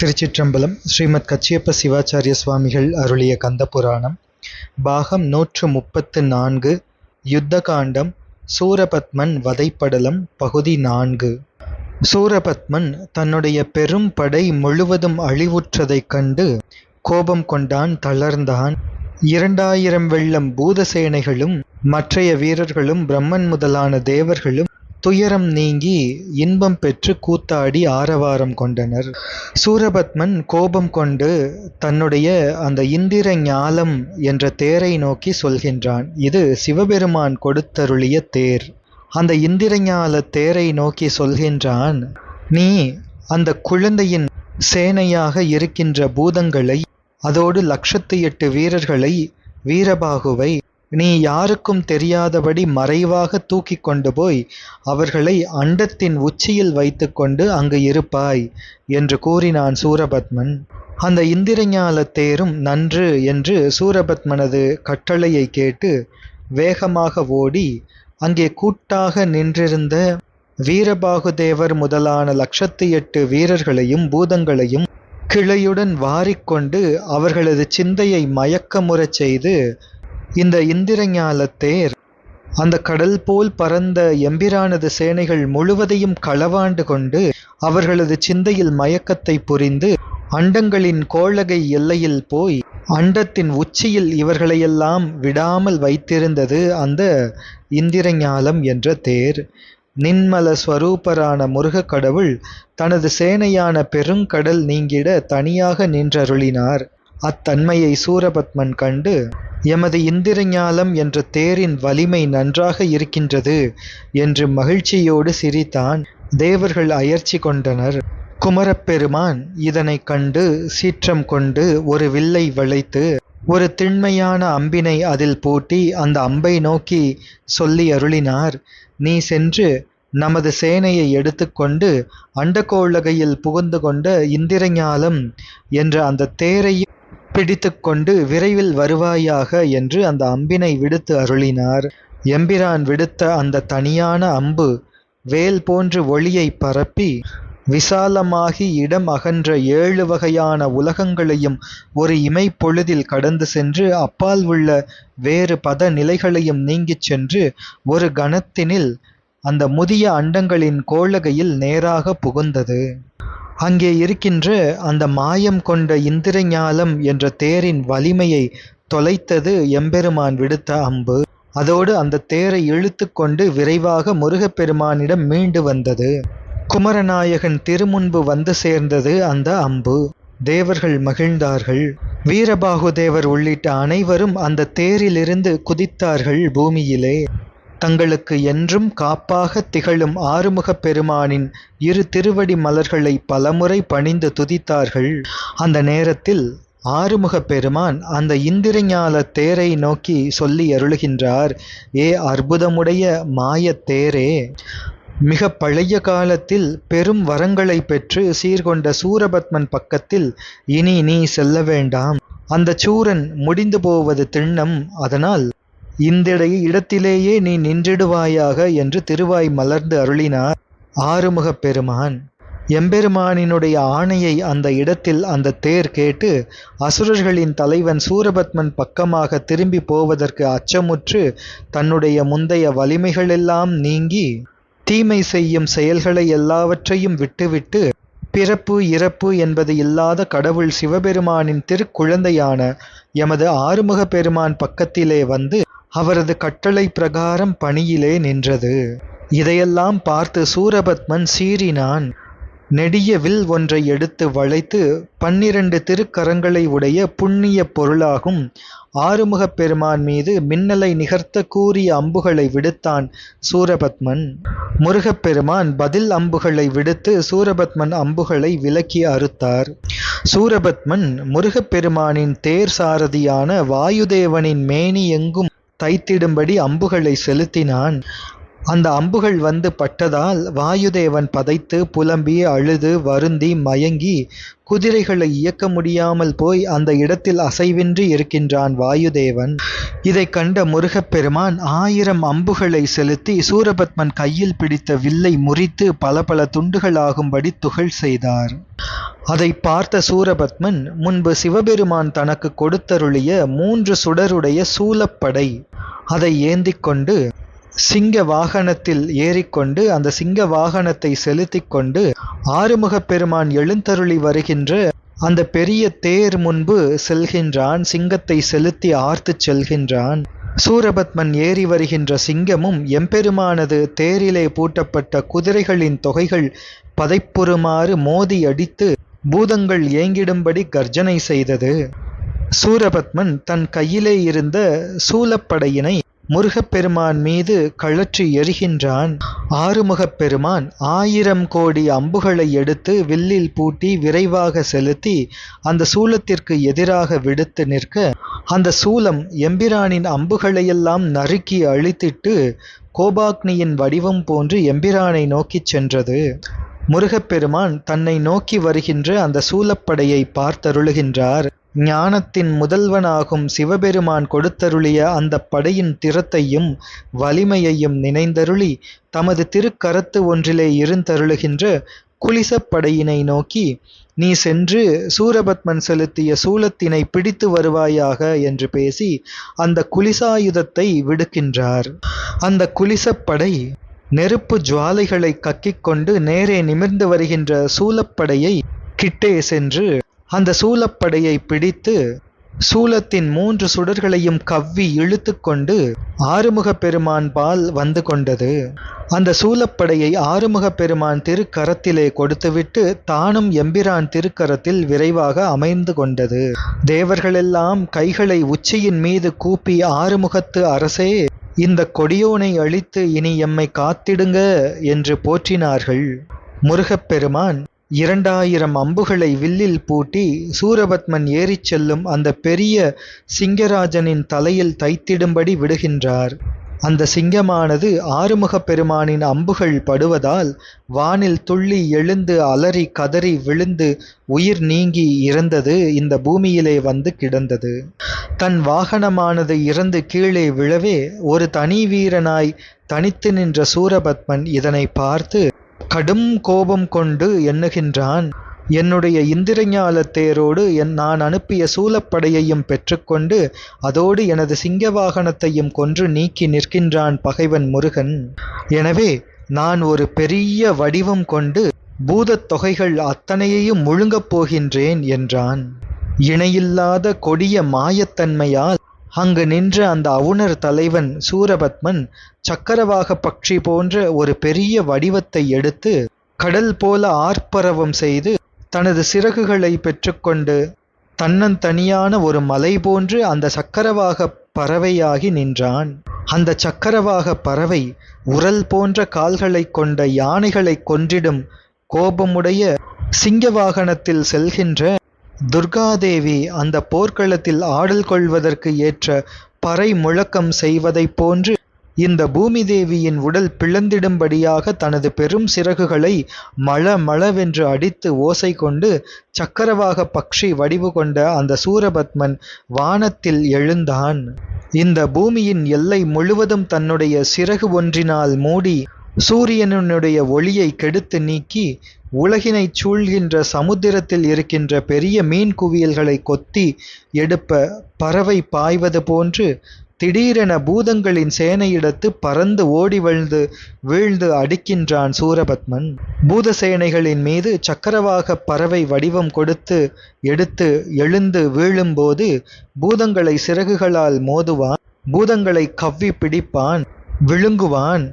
திருச்சிற்றம்பலம் ஸ்ரீமத் கச்சியப்ப சிவாச்சாரிய சுவாமிகள் அருளிய கந்த புராணம் பாகம் நூற்று முப்பத்து நான்கு. யுத்த காண்டம் சூரபத்மன் வதைப்படலம் பகுதி நான்கு. சூரபத்மன் தன்னுடைய பெரும் படை முழுவதும் அழிவுற்றதைக் கண்டு கோபம் கொண்டான் தளர்ந்தான். இரண்டாயிரம் வெள்ளம் பூதசேனைகளும் மற்றைய வீரர்களும் பிரம்மன் முதலான தேவர்களும் துயரம் நீங்கி இன்பம் பெற்று கூத்தாடி ஆரவாரம் கொண்டனர். சூரபத்மன் கோபம் கொண்டு தன்னுடைய அந்த இந்திர ஞாலம் என்ற தேரை நோக்கி சொல்கின்றான். இது சிவபெருமான் கொடுத்தருளிய தேர். அந்த இந்திரஞால தேரை நோக்கி சொல்கின்றான் நீ அந்த குழந்தையின் சேனையாக இருக்கின்ற பூதங்களை அதோடு லட்சத்து எட்டு வீரர்களை வீரபாகுவை நீ யாருக்கும் தெரியாதபடி மறைவாக தூக்கி கொண்டு போய் அவர்களை அண்டத்தின் உச்சியில் வைத்துக்கொண்டு அங்கு இருப்பாய் என்று கூறினான் சூரபத்மன். அந்த இந்திரஞால தேரும் நன்று என்று சூரபத்மனது கட்டளையை கேட்டு வேகமாக ஓடி அங்கே கூட்டாக நின்றிருந்த வீரபாகுதேவர் முதலான லட்சத்து எட்டு வீரர்களையும் பூதங்களையும் கிளையுடன் வாரிக்கொண்டு அவர்களது சிந்தையை மயக்கமுறச் செய்து இந்த இந்திரஞால தேர் அந்த கடல் போல் பறந்த எம்பிரானது சேனைகள் முழுவதையும் களவாண்டு கொண்டு அவர்களது சிந்தையில் மயக்கத்தை புரிந்து அண்டங்களின் கோளகை எல்லையில் போய் அண்டத்தின் உச்சியில் இவர்களையெல்லாம் விடாமல் வைத்திருந்தது அந்த இந்திரஞாலம் என்ற தேர். நின்மல ஸ்வரூபரான முருகக் கடவுள் தனது சேனையான பெருங்கடல் நீங்கிட தனியாக நின்றருளினார். அத்தன்மையை சூரபத்மன் கண்டு எமது இந்திரஞாலம் என்ற தேரின் வலிமை நன்றாக இருக்கின்றது என்று மகிழ்ச்சியோடு சிரித்தான். தேவர்கள் அயர்ச்சி கொண்டனர். குமரப்பெருமான் இதனை கண்டு சீற்றம் கொண்டு ஒரு வில்லை வளைத்து ஒரு திண்மையான அம்பினை அதில் பூட்டி அந்த அம்பை நோக்கி சொல்லி அருளினார். நீ சென்று நமது சேனையை எடுத்துக்கொண்டு அண்டகோளகையில் புகுந்து கொண்ட இந்திரஞாலம் என்ற அந்த தேரையும் பிடித்துக்கொண்டு விரைவில் வருவாயாக என்று அந்த அம்பினை விடுத்து அருளினார். எம்பிரான் விடுத்த அந்த தனியான அம்பு வேல் போன்று ஒளியை பரப்பி விசாலமாகி இடம் அகன்ற ஏழு வகையான உலகங்களையும் ஒரு இமைப்பொழுதில் கடந்து சென்று அப்பால் உள்ள வேறு பத நிலைகளையும் நீங்கிச் சென்று ஒரு கணத்தினில் அந்த முதிய அண்டங்களின் கோளகையில் நேராக புகுந்தது. அங்கே இருக்கின்ற அந்த மாயம் கொண்ட இந்திரஞாலம் என்ற தேரின் வலிமையை தொலைத்தது எம்பெருமான் விடுத்த அம்பு. அதோடு அந்த தேரை இழுத்து கொண்டு விரைவாக முருகப்பெருமானிடம் மீண்டு வந்தது. குமரநாயகன் திருமுன்பு வந்து சேர்ந்தது அந்த அம்பு. தேவர்கள் மகிழ்ந்தார்கள். வீரபாகு தேவர் உள்ளிட்ட அனைவரும் அந்த தேரிலிருந்து குதித்தார்கள் பூமியிலே. தங்களுக்கு என்றும் காப்பாக திகழும் ஆறுமுகப் பெருமானின் இரு திருவடி மலர்களை பலமுறை பணிந்து துதித்தார்கள். அந்த நேரத்தில் ஆறுமுகப் பெருமான் அந்த இந்திரஞால தேரை நோக்கி சொல்லி அருளுகின்றார் ஏ அற்புதமுடைய மாயத் தேரே மிக பழைய காலத்தில் பெரும் வரங்களை பெற்று சீர்கொண்ட சூரபத்மன் பக்கத்தில் இனி நீ செல்ல வேண்டாம். அந்த சூரன் முடிந்து போவது திண்ணம் அதனால் இந்த இடத்திலேயே நீ நின்றிடுவாயாக என்று திருவாய் மலர்ந்து அருளினார் ஆறுமுகப் பெருமான். எம்பெருமானினுடைய ஆணையை அந்த இடத்தில் அந்த தேர் கேட்டு அசுரர்களின் தலைவன் சூரபத்மன் பக்கமாக திரும்பி போவதற்கு அச்சமுற்று தன்னுடைய முந்தைய வலிமைகளெல்லாம் நீங்கி தீமை செய்யும் செயல்களை எல்லாவற்றையும் விட்டுவிட்டு பிறப்பு இறப்பு என்பது இல்லாத கடவுள் சிவபெருமானின் திருக்குழந்தையான எமது ஆறுமுக பெருமான் பக்கத்திலே வந்து அவரது கட்டளை பிரகாரம் பணியிலே நின்றது. இதையெல்லாம் பார்த்து சூரபத்மன் சீறினான். நெடிய வில் ஒன்றை எடுத்து வளைத்து பன்னிரண்டு திருக்கரங்களை உடைய புண்ணிய பொருளாகும். ஆறுமுகப் பெருமான் மீது மின்னலை நிகர்த்த கூறிய அம்புகளை விடுத்தான் சூரபத்மன். முருகப்பெருமான் பதில் அம்புகளை விடுத்து சூரபத்மன் அம்புகளை விலக்கி அறுத்தார். சூரபத்மன் முருகப்பெருமானின் தேர் சாரதியான வாயுதேவனின் மேனி எங்கும் தைத்திடும்படி அம்புகளை செலுத்தினான். அந்த அம்புகள் வந்து பட்டதால் வாயுதேவன் பதைத்து புலம்பி அழுது வருந்தி மயங்கி குதிரைகளை இயக்க முடியாமல் போய் அந்த இடத்தில் அசைவின்றி இருக்கின்றான் வாயுதேவன். இதை கண்ட முருகப்பெருமான் ஆயிரம் அம்புகளை செலுத்தி சூரபத்மன் கையில் பிடித்த வில்லை முறித்து பல பல துண்டுகளாகும்படி துகள் செய்தார். அதை பார்த்த சூரபத்மன் முன்பு சிவபெருமான் தனக்கு கொடுத்தருளிய மூன்று சுடருடைய சூலப்படை அதை ஏந்தி கொண்டு சிங்க வாகனத்தில் ஏறிக்கொண்டு அந்த சிங்க வாகனத்தை செலுத்திக் கொண்டு ஆறுமுகப் பெருமான் எழுந்தருளி வருகின்ற அந்த பெரிய தேர் முன்பு செல்கின்றான் சிங்கத்தை செலுத்தி ஆர்த்துச் செல்கின்றான். சூரபத்மன் ஏறி வருகின்ற சிங்கமும் எம்பெருமானது தேரிலே பூட்டப்பட்ட குதிரைகளின் தொகைகள் பதைப்புறுமாறு மோதி அடித்து பூதங்கள் ஏங்கிடும்படி கர்ஜனை செய்தது. சூரபத்மன் தன் கையிலே இருந்த சூலப்படையினை முருகப்பெருமான் மீது கழற்றி எறிகின்றான். ஆறுமுகப் பெருமான் ஆயிரம் கோடி அம்புகளை எடுத்து வில்லில் பூட்டி விரைவாக செலுத்தி அந்த சூலத்திற்கு எதிராக விடுத்து நிற்க அந்த சூலம் எம்பிரானின் அம்புகளையெல்லாம் நறுக்கி அழித்திட்டு கோபாக்னியின் வடிவம் போன்று எம்பிரானை நோக்கிச் சென்றது. முருகப்பெருமான் தன்னை நோக்கி வருகின்ற அந்த சூலப்படையை பார்த்தருளுகின்றார். ஞானத்தின் முதல்வனாகும் சிவபெருமான் கொடுத்தருளிய அந்த படையின் திறத்தையும் வலிமையையும் நினைந்தருளி தமது திருக்கரத்து ஒன்றிலே இருந்தருளுகின்ற குலிசப்படையினை நோக்கி நீ சென்று சூரபத்மன் செலுத்திய சூலத்தினை பிடித்து வருவாயாக என்று பேசி அந்த குலிசாயுதத்தை விடுக்கின்றார். அந்த குலிசப்படை நெருப்பு ஜுவாலைகளை கக்கிக்கொண்டு நேரே நிமிர்ந்து வருகின்ற சூலப்படையை கிட்டே சென்று அந்த சூலப்படையை பிடித்து சூலத்தின் மூன்று சுடர்களையும் கவ்வி இழுத்து கொண்டு ஆறுமுக பெருமான் பால் வந்து கொண்டது. அந்த சூலப்படையை ஆறுமுகப் பெருமான் திருக்கரத்திலே கொடுத்துவிட்டு தானும் எம்பிரான் திருக்கரத்தில் விரைவாக அமைந்து கொண்டது. தேவர்களெல்லாம் கைகளை உச்சியின் மீது கூப்பி ஆறுமுகத்து அரசே இந்த கொடியோனை அழித்து இனி எம்மை காத்திடுங்க என்று போற்றினார்கள். முருகப்பெருமான் இரண்டாயிரம் அம்புகளை வில்லில் பூட்டி சூரபத்மன் ஏறிச் செல்லும் அந்த பெரிய சிங்கராஜனின் தலையில் தைத்திடும்படி விடுகின்றார். அந்த சிங்கமானது ஆறுமுகப் பெருமானின் அம்புகள் படுவதால் வானில் துள்ளி எழுந்து அலறி கதறி விழுந்து உயிர் நீங்கி இறந்தது இந்த பூமியிலே வந்து கிடந்தது. தன் வாகனமானது இறந்து கீழே விழவே ஒரு தனி வீரனாய் தனித்து நின்ற சூரபத்மன் இதனை பார்த்து கடும் கோபம் கொண்டு எண்ணுகின்றான் என்னுடைய இந்திரஞால தேரோடு என் நான் அனுப்பிய சூலப்படையையும் பெற்றுக்கொண்டு அதோடு எனது சிங்க வாகனத்தையும் கொன்று நீக்கி நிற்கின்றான் பகைவன் முருகன். எனவே நான் ஒரு பெரிய வடிவம் கொண்டு பூதத் தொகைகள் அத்தனையையும் முழுங்கப் போகின்றேன் என்றான். இணையில்லாத கொடிய மாயத்தன்மையால் அங்கு நின்ற அந்த அவுணர் தலைவன் சூரபத்மன் சக்கரவாக பட்சி போன்ற ஒரு பெரிய வடிவத்தை எடுத்து கடல் போல ஆர்ப்பரவம் செய்து தனது சிறகுகளை பெற்றுக்கொண்டு தன்னந்தனியான ஒரு மலை போன்று அந்த சக்கரவாக பறவையாகி நின்றான். அந்த சக்கரவாக பறவை உரல் போன்ற கால்களை கொண்ட யானைகளை கொன்றிடும் கோபமுடைய சிங்க வாகனத்தில் செல்கின்ற துர்காதேவி அந்த போர்க்களத்தில் ஆடல் கொள்வதற்கு ஏற்ற பறை முழக்கம் செய்வதைப் போன்று இந்த பூமி தேவியின் உடல் பிளந்திடும்படியாக தனது பெரும் சிறகுகளை மள மளவென்று அடித்து ஓசை கொண்டு சக்கரவாக பக்ஷி வடிவு கொண்ட அந்த சூரபத்மன் வானத்தில் எழுந்தான். இந்த பூமியின் எல்லை முழுவதும் தன்னுடைய சிறகு ஒன்றினால் மூடி சூரியனுடைய ஒளியை கெடுத்து நீக்கி உலகினைச் சூழ்கின்ற சமுத்திரத்தில் இருக்கின்ற பெரிய மீன் குவியல்களை கொத்தி எடுப்ப பறவை பாய்வது போன்று திடீரென பூதங்களின் சேனையிடத்து பறந்து ஓடி வழ்ந்து வீழ்ந்து அடிக்கின்றான் சூரபத்மன். பூத சேனைகளின் மீது சக்கரவாக பறவை வடிவம் கொடுத்து எடுத்து எழுந்து வீழும்போது பூதங்களை சிறகுகளால் மோதுவான். பூதங்களை கவ்வி பிடிப்பான் விழுங்குவான்.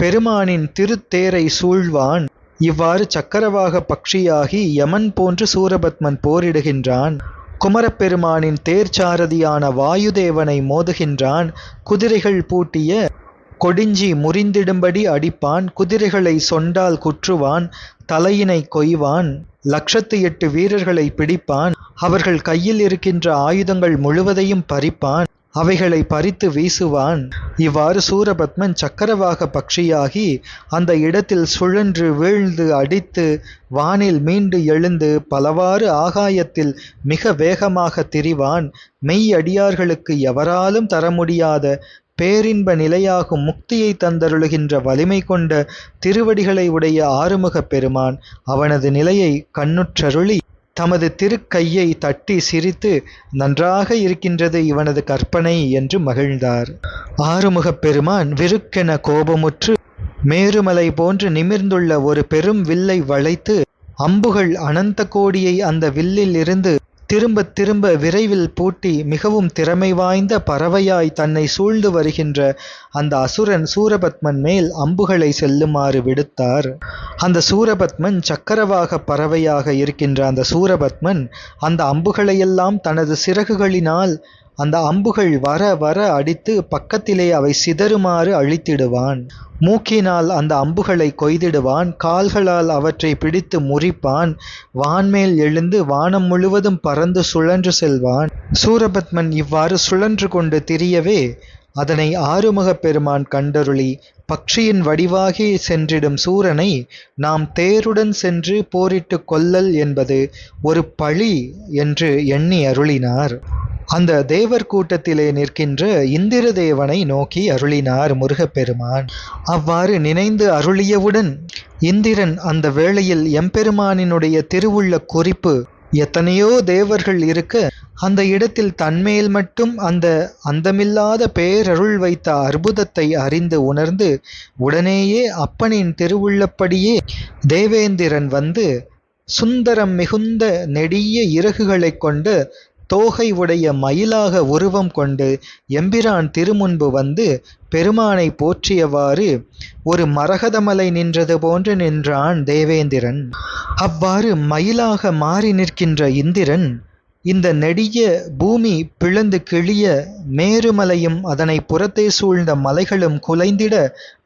பெருமானின் திருத்தேரை சூழ்வான். இவ்வாறு சக்கரவாக பக்ஷியாகி யமன் போன்று சூரபத்மன் போரிடுகின்றான். குமரப்பெருமானின் தேர்ச்சாரதியான வாயுதேவனை மோதுகின்றான். குதிரைகள் பூட்டிய கொடிஞ்சி முறிந்திடும்படி அடிப்பான். குதிரைகளை சொண்டால் குற்றுவான் தலையினை கொய்வான் லட்சத்து எட்டு வீரர்களை பிடிப்பான். அவர்கள் கையில் இருக்கின்ற ஆயுதங்கள் முழுவதையும் பறிப்பான். அவைகளை பறித்து வீசுவான். இவ்வாறு சூரபத்மன் சக்கரவாக பக்ஷியாகி அந்த இடத்தில் சுழன்று வீழ்ந்து அடித்து வானில் மீண்டு எழுந்து பலவாறு ஆகாயத்தில் மிக வேகமாக திரிவான். மெய் அடியார்களுக்கு எவராலும் தர முடியாத பேரின்ப நிலையாகும் முக்தியை தந்தருளுகின்ற வலிமை கொண்ட திருவடிகளை உடைய ஆறுமுகப் பெருமான் அவனது நிலையை கண்ணுற்றருளி தமது திருக்கையை தட்டி சிரித்து நன்றாக இருக்கின்றது இவனது கற்பனை என்று மகிழ்ந்தார். ஆறுமுகப் பெருமான் விருக்கென கோபமுற்று மேருமலை போன்று நிமிர்ந்துள்ள ஒரு பெரும் வில்லை வளைத்து அம்புகள் அனந்த கோடியை அந்த வில்லில் இருந்து திரும்ப திரும்ப விரைவில் பூட்டி மிகவும் திறமை வாய்ந்த பறவையாய் தன்னை சூழ்ந்து வருகின்ற அந்த அசுரன் சூரபத்மன் மேல் அம்புகளை செல்லுமாறு விடுத்தார். அந்த சூரபத்மன் சக்கரவாக பறவையாக இருக்கின்ற அந்த சூரபத்மன் அந்த அம்புகளையெல்லாம் தனது சிறகுகளினால் அந்த அம்புகள் வர வர அடித்து பக்கத்திலே அவை சிதறுமாறு அழித்திடுவான். மூக்கினால் அந்த அம்புகளை கொய்திடுவான். கால்களால் அவற்றை பிடித்து முறிப்பான். வான்மேல் எழுந்து வானம் முழுவதும் பறந்து சுழன்று செல்வான். சூரபத்மன் இவ்வாறு சுழன்று கொண்டு திரியவே அதனை ஆறுமுகப் பெருமான் கண்டருளி பக்ஷியின் வடிவாகி சென்றிடும் சூரனை நாம் தேருடன் சென்று போரிட்டு கொல்லல் என்பது ஒரு பழி என்று எண்ணி அருளினார். அந்த தேவர் கூட்டத்திலே நிற்கின்ற இந்திரதேவனை நோக்கி அருளினார் முருகப்பெருமான். அவ்வாறு நினைந்து அருளியவுடன் இந்திரன் அந்த வேளையில் எம்பெருமானினுடைய திருவுள்ள குறிப்பு எத்தனையோ தேவர்கள் இருக்க அந்த இடத்தில் தன்மேல் மட்டும் அந்த அந்தமில்லாத பேரருள் வைத்த அற்புதத்தை அறிந்து உணர்ந்து உடனேயே அப்பனின் திருவுள்ளப்படியே தேவேந்திரன் வந்து சுந்தரம் மிகுந்த நெடிய இறகுகளைக் கொண்டு தோகை உடைய மயிலாக உருவம் கொண்டு எம்பிரான் திருமுன்பு வந்து பெருமானை போற்றியவாறு ஒரு மரகதமலை நின்றது போன்று நின்றான் தேவேந்திரன். அவ்வாறு மயிலாக மாறி நிற்கின்ற இந்திரன் இந்த நெடிய பூமி பிளந்து கிழிய மேருமலையும் அதனை புறத்தே சூழ்ந்த மலைகளும் குலைந்திட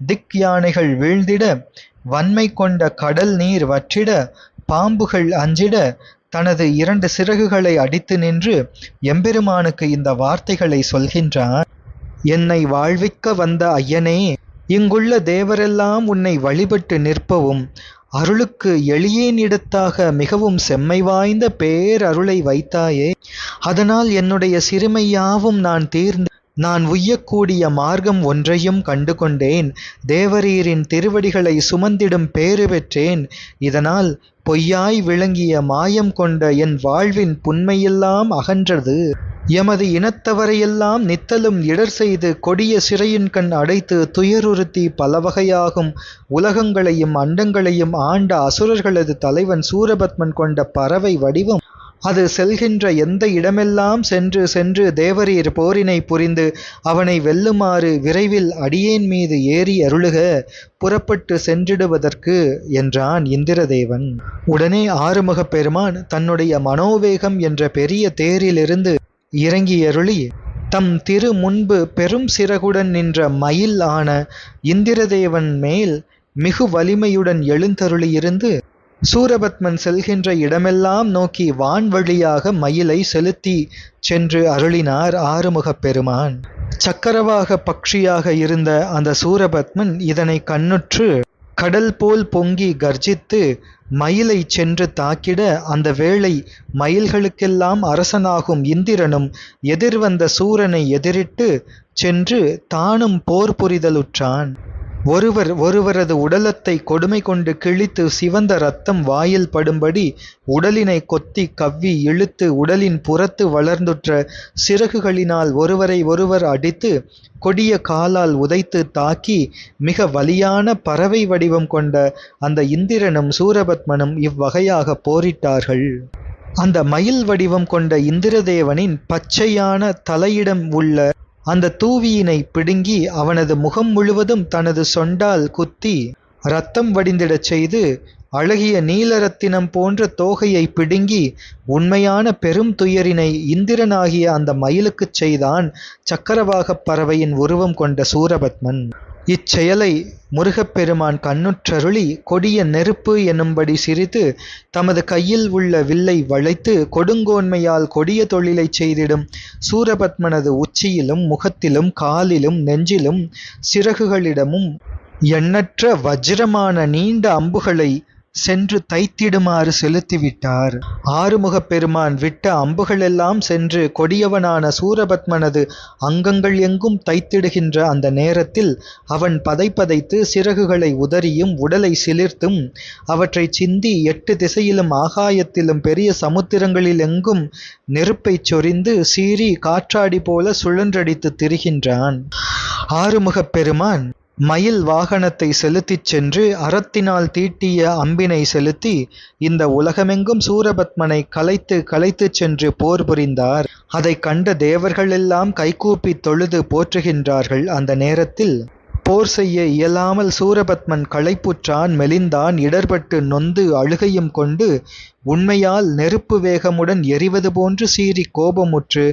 திக் யானைகள் வீழ்ந்திட வன்மை கொண்ட கடல் நீர் வற்றிட பாம்புகள் அஞ்சிட தனது இரண்டு சிறகுகளை அடித்து நின்று எம்பெருமானுக்கு இந்த வார்த்தைகளை சொல்கின்றான். என்னை வாழ்விக்க வந்த ஐயனே இங்குள்ள தேவரெல்லாம் உன்னை வழிபட்டு நிற்பவும் அருளுக்கு எளியேனிடத்தாக மிகவும் செம்மை வாய்ந்த பேரருளை வைத்தாயே. அதனால் என்னுடைய சிறுமையாவும் நான் தீர்ந்து நான் உய்யக்கூடிய மார்க்கம் ஒன்றையும் கண்டு கொண்டேன் தேவரீரின் திருவடிகளை சுமந்திடும் பேறு பெற்றேன். இதனால் பொய்யாய் விளங்கிய மாயம் கொண்ட என் வாழ்வின் புன்மையெல்லாம் அகன்றது. எமது இனத்தவரையெல்லாம் நித்தலும் இடர் செய்து கொடிய சிறையின் கண் அடைத்து துயருறுத்தி பலவகையாகும் உலகங்களையும் அண்டங்களையும் ஆண்ட அசுரர்களது தலைவன் சூரபத்மன் கொண்ட பறவை வடிவம். அது செல்கின்ற எந்த இடமெல்லாம் சென்று சென்று தேவரீர் போரினை புரிந்து அவனை வெல்லுமாறு விரைவில் அடியேன் மீது ஏறி அருளுக புறப்பட்டு சென்றிடுவதற்கு என்றான் இந்திரதேவன். உடனே ஆறுமுகப் பெருமான் தன்னுடைய மனோவேகம் என்ற பெரிய தேரிலிருந்து இறங்கியருளி தம் திரு முன்பு பெரும் சிறகுடன் நின்ற மயில் ஆன இந்திரதேவன் மேல் மிகு வலிமையுடன் எழுந்தருளியிருந்து சூரபத்மன் செல்கின்ற இடமெல்லாம் நோக்கி வான் வழியாக மயிலை செலுத்தி சென்று அருளினார் ஆறுமுகப் பெருமான். சக்கரவாக பக்ஷியாக இருந்த அந்த சூரபத்மன் இதனை கண்ணுற்று கடல் போல் பொங்கி கர்ஜித்து மயிலை சென்று தாக்கிட அந்த வேளை மயில்களுக்கெல்லாம் அரசனாகும் இந்திரனும் எதிர்வந்த சூரனை எதிரிட்டு சென்று தானும் போர் புரிதலுற்றான். ஒருவர் ஒருவரது உடலத்தை கொடுமை கொண்டு கிழித்து சிவந்த ரத்தம் வாயில் படும்படி உடலினை கொத்தி கவ்வி இழுத்து உடலின் புறத்து வளர்ந்துற்ற சிறகுகளினால் ஒருவரை ஒருவர் அடித்து கொடிய காலால் உதைத்து தாக்கி மிக வலியான பறவை வடிவம் கொண்ட அந்த இந்திரனும் சூரபத்மனும் இவ்வகையாக போரிட்டார்கள். அந்த மயில் வடிவம் கொண்ட இந்திரதேவனின் பச்சையான தலையிடம் உள்ள அந்த தூவியினை பிடுங்கி அவனது முகம் முழுவதும் தனது சொண்டால் குத்தி ரத்தம் வடிந்திடச் செய்து அழகிய நீலரத்தினம் போன்ற தோகையை பிடுங்கி உண்மையான பெரும் துயரினை இந்திரனாகிய அந்த மயிலுக்குச் செய்தான் சக்கரவாகப் பறவையின் உருவம் கொண்ட சூரபத்மன். இச்செயலை முருகப்பெருமான் கண்ணுற்றருளி கொடிய நெருப்பு எனும்படி சிரித்து தமது கையில் உள்ள வில்லை வளைத்து கொடுங்கோன்மையால் கொடிய தொழிலைச் செய்திடும். சூரபத்மனது உச்சியிலும் முகத்திலும் காலிலும் நெஞ்சிலும் சிறகுகளிடமும் எண்ணற்ற வஜ்ரமான நீண்ட அம்புகளை சென்று தைத்திடுமாறு செலுத்திவிட்டார். ஆறுமுகப் பெருமான் விட்ட அம்புகளெல்லாம் சென்று கொடியவனான சூரபத்மனது அங்கங்கள் எங்கும் தைத்திடுகின்ற அந்த நேரத்தில் அவன் பதைப்பதைத்து சிறகுகளை உதறியும் உடலை சிலிர்த்தும் அவற்றைச் சிந்தி எட்டு திசையிலும் ஆகாயத்திலும் பெரிய சமுத்திரங்களில் எங்கும் நெருப்பைச் சொரிந்து சீறி காற்றாடி போல சுழன்றடித்துத் திரிகின்றான். ஆறுமுகப் பெருமான் மயில் வாகனத்தை செலுத்திச் சென்று அறத்தினால் தீட்டிய அம்பினை செலுத்தி இந்த உலகமெங்கும் சூரபத்மனை கலைத்து கலைத்துச் சென்று போர் புரிந்தார். அதைக் கண்ட தேவர்களெல்லாம் கைகூப்பித் தொழுது போற்றுகின்றார்கள். அந்த நேரத்தில் போர் செய்ய இயலாமல் சூரபத்மன் களைப்புற்றான் மெலிந்தான் இடர்பட்டு நொந்து அழுகையும் கொண்டு உண்மையால் நெருப்பு வேகமுடன் எரிவது போன்று சீறி கோபமுற்று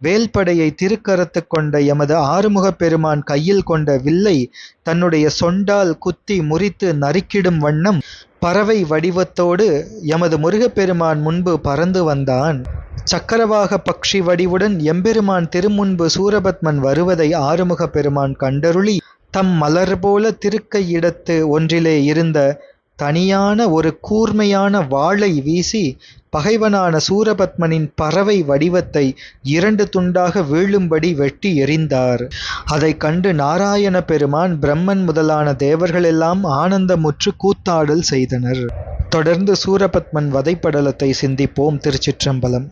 வேல்படையை திருக்கரத்து கொண்ட எமது ஆறுமுகப் பெருமான் கையில் கொண்ட வில்லை தன்னுடைய சொண்டால் குத்தி முறித்து நறுக்கிடும் வண்ணம் பறவை வடிவத்தோடு எமது முருகப்பெருமான் முன்பு பறந்து வந்தான். சக்கரவாக பக்ஷி வடிவுடன் எம்பெருமான் திருமுன்பு சூரபத்மன் வருவதை ஆறுமுகப் பெருமான் கண்டருளி தம் மலர் போல திருக்கையிடத்து ஒன்றிலே இருந்த தனியான ஒரு கூர்மையான வாளை வீசி பகைவனான சூரபத்மனின் பறவை வடிவத்தை இரண்டு துண்டாக வீழும்படி வெட்டி எறிந்தார். அதைக் கண்டு நாராயண பெருமான் பிரம்மன் முதலான தேவர்களெல்லாம் ஆனந்தமுற்று கூத்தாடல் செய்தனர். தொடர்ந்து சூரபத்மன் வதைப்படலத்தை சிந்திப்போம் திருச்சிற்றம்பலம்.